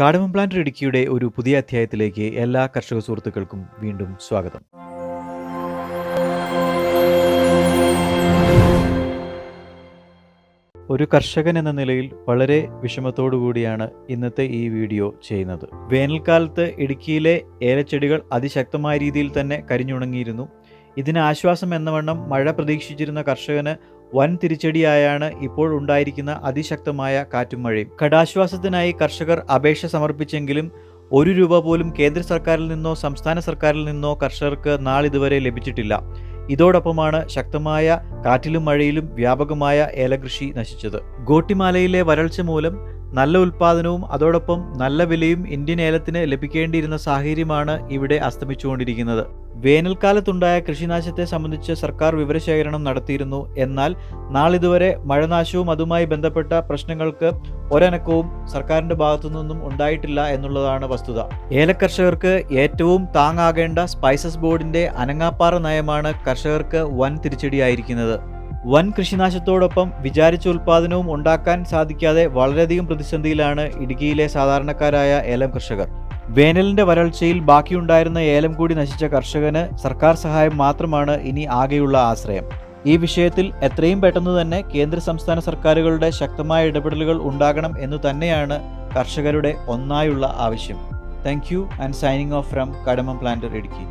കാടമം plant ഇടുക്കിയുടെ ഒരു പുതിയ അധ്യായത്തിലേക്ക് എല്ലാ കർഷക സുഹൃത്തുക്കൾക്കും വീണ്ടും സ്വാഗതം. ഒരു കർഷകൻ എന്ന നിലയിൽ വളരെ വിഷമത്തോടു കൂടിയാണ് ഇന്നത്തെ ഈ വീഡിയോ ചെയ്യുന്നത്. വേനൽക്കാലത്ത് ഇടുക്കിയിലെ ഏലച്ചെടികൾ അതിശക്തമായ രീതിയിൽ തന്നെ കരിഞ്ഞുണങ്ങിയിരുന്നു. ഇതിന് ആശ്വാസം എന്നവണ്ണം മഴ പ്രതീക്ഷിച്ചിരുന്ന കർഷകന് വൻ തിരിച്ചടിയായാണ് ഇപ്പോൾ ഉണ്ടായിരിക്കുന്ന അതിശക്തമായ കാറ്റും മഴയും. കടാശ്വാസത്തിനായി കർഷകർ അപേക്ഷ സമർപ്പിച്ചെങ്കിലും ഒരു രൂപ പോലും കേന്ദ്ര സർക്കാരിൽ നിന്നോ സംസ്ഥാന സർക്കാരിൽ നിന്നോ കർഷകർക്ക് നാളിതുവരെ ലഭിച്ചിട്ടില്ല. ഇതോടൊപ്പമാണ് ശക്തമായ കാറ്റിലും മഴയിലും വ്യാപകമായ ഏലകൃഷി നശിച്ചത്. ഗോട്ടിമാലയിലെ വരൾച്ച മൂലം നല്ല ഉൽപാദനവും അതോടൊപ്പം നല്ല വിലയും ഇന്ത്യൻ ഏലത്തിന് ലഭിക്കേണ്ടിയിരുന്ന സാഹചര്യമാണ് ഇവിടെ അസ്തമിച്ചുകൊണ്ടിരിക്കുന്നത്. വേനൽക്കാലത്തുണ്ടായ കൃഷിനാശത്തെ സംബന്ധിച്ച് സർക്കാർ വിവരശേഖരണം നടത്തിയിരുന്നു. എന്നാൽ നാളിതുവരെ മഴനാശവും അതുമായി ബന്ധപ്പെട്ട പ്രശ്നങ്ങൾക്ക് ഒരനക്കവും സർക്കാരിന്റെ ഭാഗത്തു നിന്നും ഉണ്ടായിട്ടില്ല എന്നുള്ളതാണ് വസ്തുത. ഏലക്കർഷകർക്ക് ഏറ്റവും താങ്ങാകേണ്ട സ്പൈസസ് ബോർഡിന്റെ അനങ്ങാപ്പാറ നയമാണ് കർഷകർക്ക് വൻ തിരിച്ചടിയായിരിക്കുന്നത്. വൻ കൃഷിനാശത്തോടൊപ്പം വിചാരിച്ച ഉൽപാദനവും ഉണ്ടാക്കാൻ സാധിക്കാതെ വളരെയധികം പ്രതിസന്ധിയിലാണ് ഇടുക്കിയിലെ സാധാരണക്കാരായ ഏലം കർഷകർ. വേനലിന്റെ വരൾച്ചയിൽ ബാക്കിയുണ്ടായിരുന്ന ഏലം കൂടി നശിച്ച കർഷകന് സർക്കാർ സഹായം മാത്രമാണ് ഇനി ആകെയുള്ള ആശ്രയം. ഈ വിഷയത്തിൽ എത്രയും പെട്ടെന്ന് തന്നെ കേന്ദ്ര സംസ്ഥാന സർക്കാരുകളുടെ ശക്തമായ ഇടപെടലുകൾ ഉണ്ടാകണം എന്ന് തന്നെയാണ് കർഷകരുടെ ഒന്നായുള്ള ആവശ്യം. Thank you and signing off from Kadamam planter Idukki.